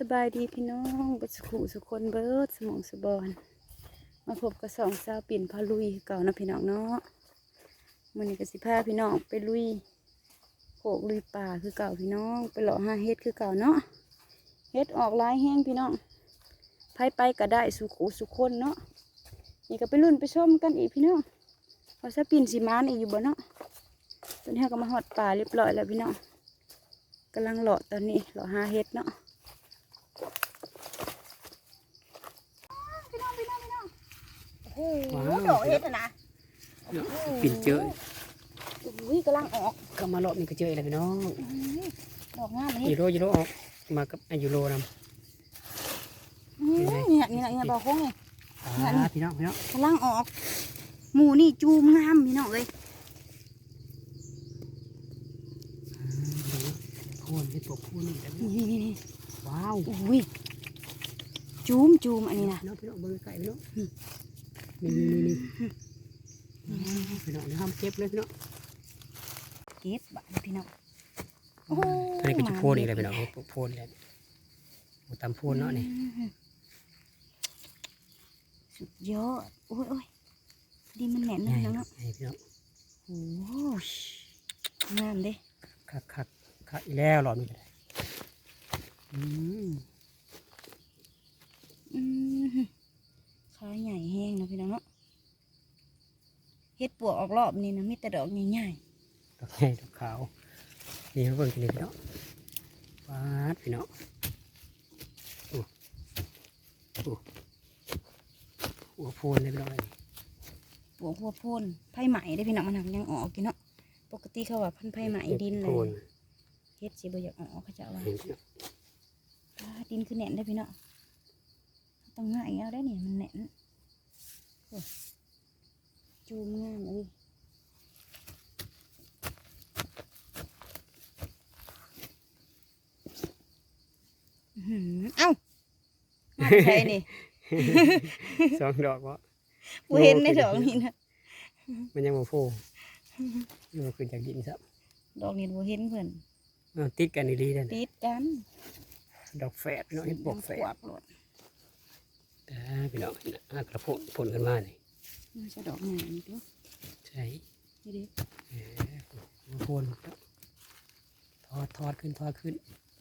สบายดีพี่น้องบัสขุสุคนเบิร์ดสมองสบอนมาพบกับสองสาวปิ่นพาลุยเก่านะพี่น้องเนาะมันนี้ก็สิพาพี่น้องไปลุยโขกลุยป่าคือเก่าพี่น้อง ไปหล่อหาเฮ็ดคือเก่าเนาะเฮ็ดออกลายแห้งพี่น้องไผไปก็ได้สุขุสุคนเนาะนี่ก็ไปรุ่นไปชมกันอีกพี่น้องว่าสปิ่นสิมานอีกอยู่บ่เนาะตอนนี้ก็มาหอดป่าเรียบร้อยแล้วพี่น้องกำลังหล่อตอนนี้หล่อหาเฮ็ดเนาะ พี่น้องพี่น้องพี่น้อง โอ้โหว้าวดอกเห็ดอะนะปิ่นเจออุ้ยกำลังออกก็มารอบนี้ก็เจออะไรพี่น้องอื้อดอกงามเลยยูโรยูโรออกมากับอายูโรนอื้อนี่นะนี่นะนี่นะบอกโค้งไงำอ่าพี่น้องพี่น้องกำลังออกหมูนี่จูมงามพี่น้องเลยพูนที่ปกพูนนี่แต่นี่นี่นี่ว้าวอุ้ยจูมจูมอันนี้นะพี่น้องพี่น้องเบอร์ไก่พี่น้อง นี่นี่นี่นี่พี่น้องเดี๋ยวห้ามเก็บเลยพี่น้องเก็บบ้านพี่น้องโอ้อันนี้ก็จะพูนอีกเลยพี่น้องปกพูนเลยหมูตำพูนเนาะนี่สุดยอดโอ้ยโอ้ยดีมันแหน่นใหญ่นะเนาะใหญ่พี่น้องโอ้ยงามเด้คักคักคักอีแล้วรอบนี้ก็ได้อืม อืมขาใหญ่แห้งนะพี่น้องเนาะเฮ็ดป วกออกรอบนี่นะมีแต่ดอกใหญ่ดอกใหญ่ดอกขาวนี่เขาเบิ่งกันเลยพี่น้องวาดพี่น้องโอ้โอ้หัวโพนเลยพี่น้องเลยๆปวกหัวโพนไผ่ไหมได้อพี่น้องมันหักยังออกกินเนาะปกติเขาว่าพันไผ่ไหมดินเลโพยเฮ็ดสิบ่อยากออกเขาจะว่าเห็นพี่น้องอ่าดินคือแน่นได้อพี่น้องต้องง่ายเอาได้เนี่ยมันแน่นโอ้ย จูมงามเลยอื้อหือเอ้ามาใช่นี่สองดอกวะกูเห็นในดอกนี้นะมันยังมาโผล่มันขึ้นจากดินซับดอกนี้กูเห็นเพื่อนเอาติดกันดีๆนั่นติดกัน ดอกแฝดพี่น้องเห็นปกแฝขดวบโลดแต่พี่น้องเห็นอะกระโผล่ผลกันมานี่ มันจะดอกใหญ่นี่ตัวใช่นี่ดิเออมาโผล่ครับทอดทอดขึ้นทอดขึ้น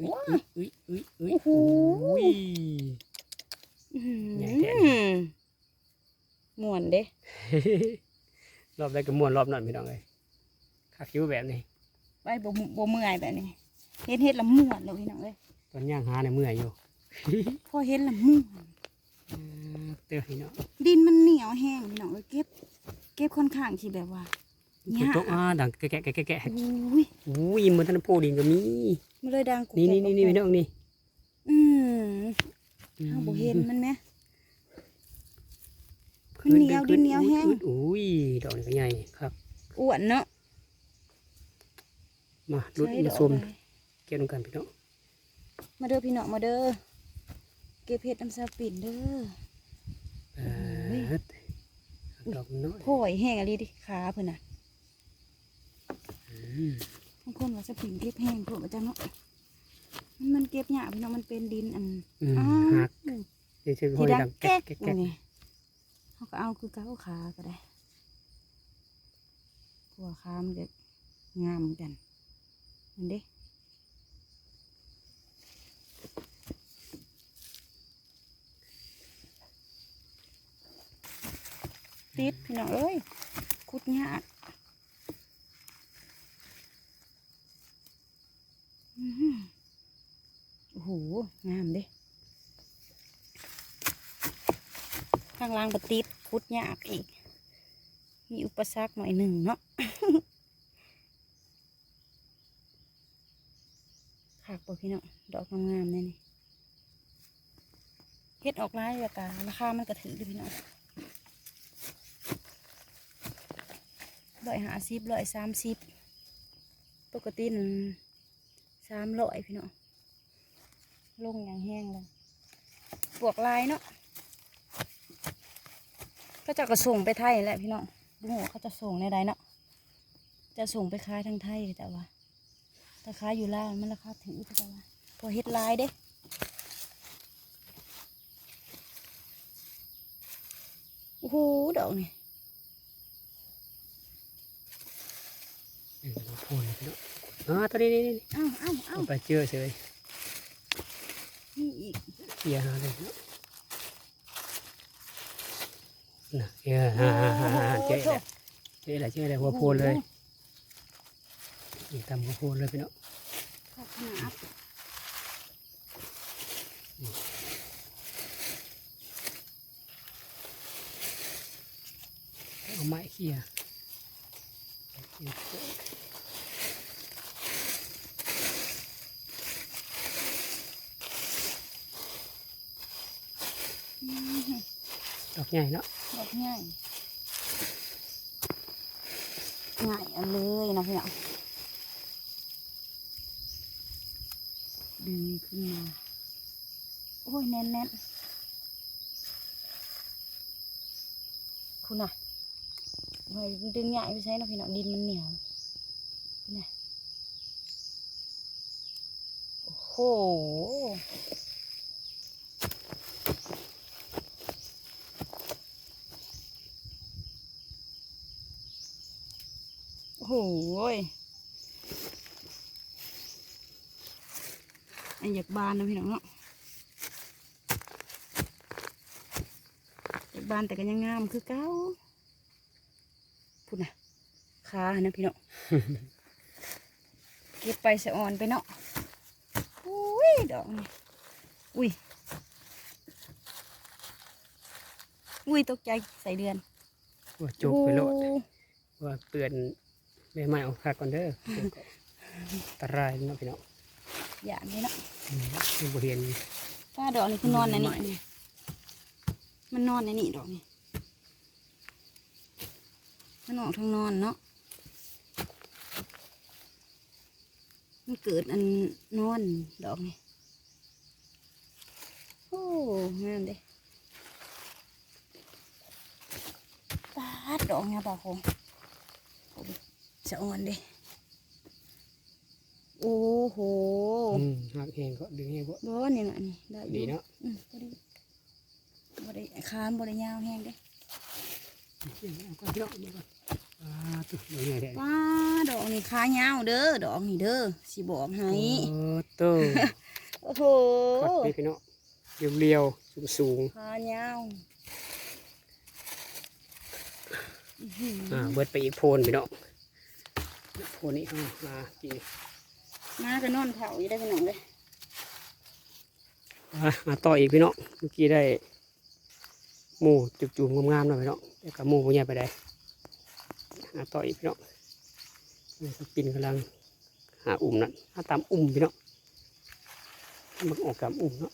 อุ้ยอุ้ยอุ้ยอุ้ยอุ้ยอื้อหือใหญ่แท้ม่วนเด้รอบแรกก็ม่วนรอบนั้นพี่น้องเลยขาคิ้วแบบนี้ไปบ่มบ่เมื่อยแบบนี้เฮ็ดเฮ็ดละม่วนเลยพี่น้องเอ้ยตอนย่างหาเนี่ยเมื่อยอยู่พอเฮ็ดละม่วนอ่าเตือพี่น้องดินมันเหนียวแห้งพี่น้องเอ้ยเก็บ เก็บค่อนข้างที่แบบว่าฝนตกอ่าดังแกะแกะแกะแกะแกะอุ้ยอุ้ยมันทันโพดินก็มีมันเลยดังกุกนี่นี่แกกนี่นี่พี่น้องนี่อืมเฮาบ่เห็นมันแหมมันเหนียวดินเหนียวแห้งอุ้ยดอกนี่ก็ใหญ่ครับอ้วนเนาะมาลุ้นใช้ดมาอกส้มไปเกี่ยวกันพี่น้องมาเด้อพี่น้องมาเด้อเก็บเห็ดน้ำซาปิ่นเด้อเปิ ดดอกน้อยโอยแห้งอะไรดิขาเพิ่นน่ะอืมบางคนว่าซาปิ่นเก็บแห้งเพิ่นว่าจังเนาะมันมันเก็บยากพี่น้องมันเป็นดินอันอืมอ้าหักวนี่คือหที่อยดังดังแก๊แก๊กกแก๊กนี่แก๊กไงเขาก็เอาคือเก้าขาก็ได้หัวขามันก็งามเหมือนกันนั่นเด้ ติดพี่น้องเอ้ยคุดยากอื้อหือโอ้โห งามเด้ข้างล่างปติดคุดยากอีก มีอุปสรรคหน่อยหนึ่งเนาะขากปพี่เนาะดอกงามๆเนี่ยนี่เฮ็ดออกร้ายราคาราคามันกระถือด้วยพี่เนาะ ร้อยห้าสิบร้อยสามสิบปกติสามร้อยพี่น้องลงอย่างแห้งเลยปวกลายเนาะก็จะกระส่งไปไทยแหละพี่น้องโหเขาจะส่งในใดเนาะจะส่งไปขายทางไทยแต่ว่าถ้าขายอยู่ล่ามันราคาถึงแต่ว่าพอเฮ็ดลายเด้โอ้โหดอกนี่ นี่หัวโพนเลยพี่น้องอ๋อตัวนี้นี่นี่เอ้าเอ้าเอ้าเอาไปเจอเฉยนี่อีกเคลียร์หาเลยพี่น้องน่ะเออฮ่าฮ่าฮ่าฮ่าเจ๊แล้วเจ๊แล้วเจ๊แล้วหัวโพนเลยนี่ตำหัวโพนเลยพี่น้องขอบคุณครับเอาไม้เคลียร์เคลียร์ อืม ดอกใหญ่เนาะดอกง่ายง่ายเอาเลยนะพี่น้องดึงขึ้นมาโอ้ยแน่นแน่นคุณน่ะไว้ดึงง่ายไปใช้นะพี่น้องดินมันเหนียวนี่นะโอ้โห โอ้โหยอันอยากบานนะพี่น้องเนาะอยากบานแต่ก็ยังงามคือเก้าพูดนะขานะพี่น้องเก็บไปสะออนไปเนาะอุ้ยดอกนี่อุ้ยอุ้ยตกใจใส่เดือนว่าจกไปโลดอ้ว่าเตือน ใบไม้ออกคักก่อนเด้อเดี๋ยวก็อันตรายเนาะพี่น้องอย่าเลยเนาะอืมคือบ่เห็นป้าดอกนี่คือนอนในไม่นี่มันนอนในนี่ดอกนี่มันออกทางนอนเนาะมันเกิดอันนอนดอกนี่โอ้งามเด้ป้าดดอกเนี่ยป่าคงโอ้ ยจะอ่อนเด้โอ้โหอืมหักแหงก็ดึงให้บ่บ่นี่น่ะนี่ได้อยู่ดีเนาะอืมบ่ได้บ่ได้คานบ่ได้ยาวแฮงเด้เอาก่อนพี่น้องเอาก่อนอ่าตุ๊ดใหญ่แท้ว้าดอกนี่ขายาวเด้อดอกนี่เด้อสิบอกให้โอ้โตโอ้โหขัดไปพี่น้องเรียวๆสูงขายาวอื้อหือๆอ่าเบิดไปอีกโพนพี่น้อง โพนนี้เอามากินมาก็นอนเผาอยู่ได้ขนมเลยอะมาต่ออีกพี่น้องเมื่อกี้ได้หมูจุกจูงงามๆหน่อยพี่น้องแต่กับหมูพวกนี้ไปได้หาต่ออีกพี่น้องนี่สปินกำลังหาอุ่มนั่นหาตามอุ่มพี่น้องมันออกตามอุ่มเนาะ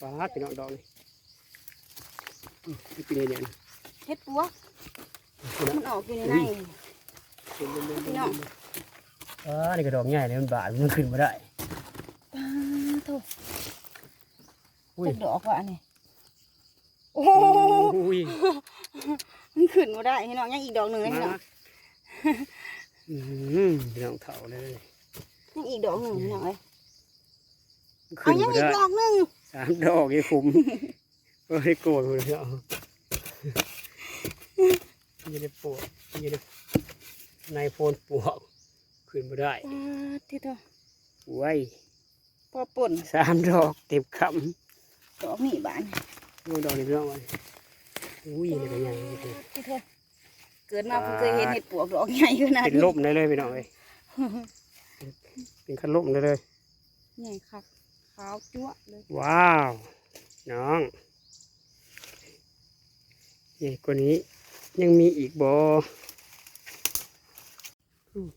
ปลาพี่น้องดอกนี่อืมนี่เป็นยังไงนะเฮ็ดปัวพี่น้องมันออกอยู่ในในพี่น้องอ่านี่กระดอกใหญ่เลยมันบาดมันขึ้นมาได้ป้าโถอุ้ยจักดอกว่ะอันนี้โอ้โหอุ้ยมันขึ้นบ่ได้พี่น้องยังอีกดอกหนึ่งเลยพี่น้องมาอืมพี่น้องเถาเลยยังอีกดอกหนึ่งพี่น้องเลยขึ้เอานยังมาอีกได้ดอกหนึ่ง สามดอกยี่คุ้มเอ้ยโกรธเลยเอายังได้ปวดยังได้ในโฟนปวกขึ้นมาได้ป้าที่ตัวไว้พอป่นสามดอกเต็มคดอกนี่บานำดูดอกนี้พี่น้องไว้อุ้ยนี่เป็นยังไงที่เธอเกิดมาเพิ่งเคยเห็นเห็ดปวกดอกใหญ่ขนาดเป็นนี้ล่มได้เลยพี่น้องเลยเป็นขันล่มได้เลยใหญ่คัก ขาวจั๊วเลย ว้าว น้องใหญ่กว่านี้ยังมีอีกบอ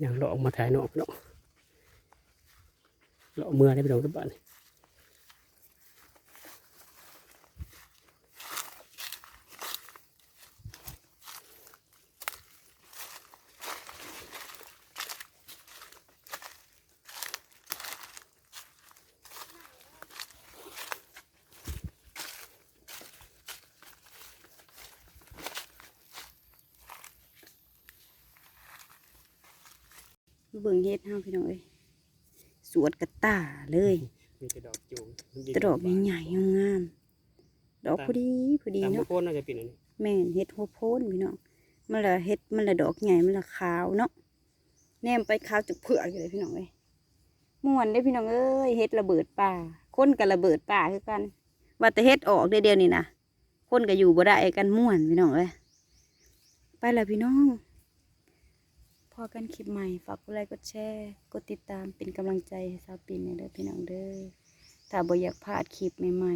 อย่างเลาออกมาถ่ายนอกเนาะเลาเอาเมื่อได้ไปลองทุกบ้านเลย เบิ่งเฮ็ดเฮาพี่น้องเอ้ยสวดกระตาเลยมีแต่ดอกจูงแตะดอกใหญ่ๆงามๆดอกพอดีพอดีตามเนาะโคนน่าจะเป็นอันนี้แม่นเฮ็ดหัวโพนพี่น้องมันละเฮ็ดมันละดอกใหญ่มันละขาวเนาะแนมไปขาวจุกเผือกอยู่เลยพี่น้องเอ้ยม่วนได้อพี่น้องเอ้ยเฮ็ดระเบิดป่าคนกับระเบิดป่าคือกันว่าแต่เฮ็ดออกเดียวๆนี่นะคนก็อยู่บ่ได้กันม่วนพี่น้องเอ้ยไปแล้วพี่น้องพ อกันคลิปใหม่ ฝากกดไลค์กดแชร์ กดติดตามเป็นกำลังใจให้สาวปินเด้อพี่น้องเด้อถ้าบ่อยากพลาดคลิปใหม่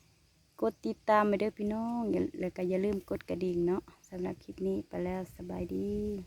ๆ กดติดตามไปเด้อพี่น้องแล้วก็อย่าลืมกดกระดิ่งเนาะสำหรับคลิปนี้ไปแล้วสบายดี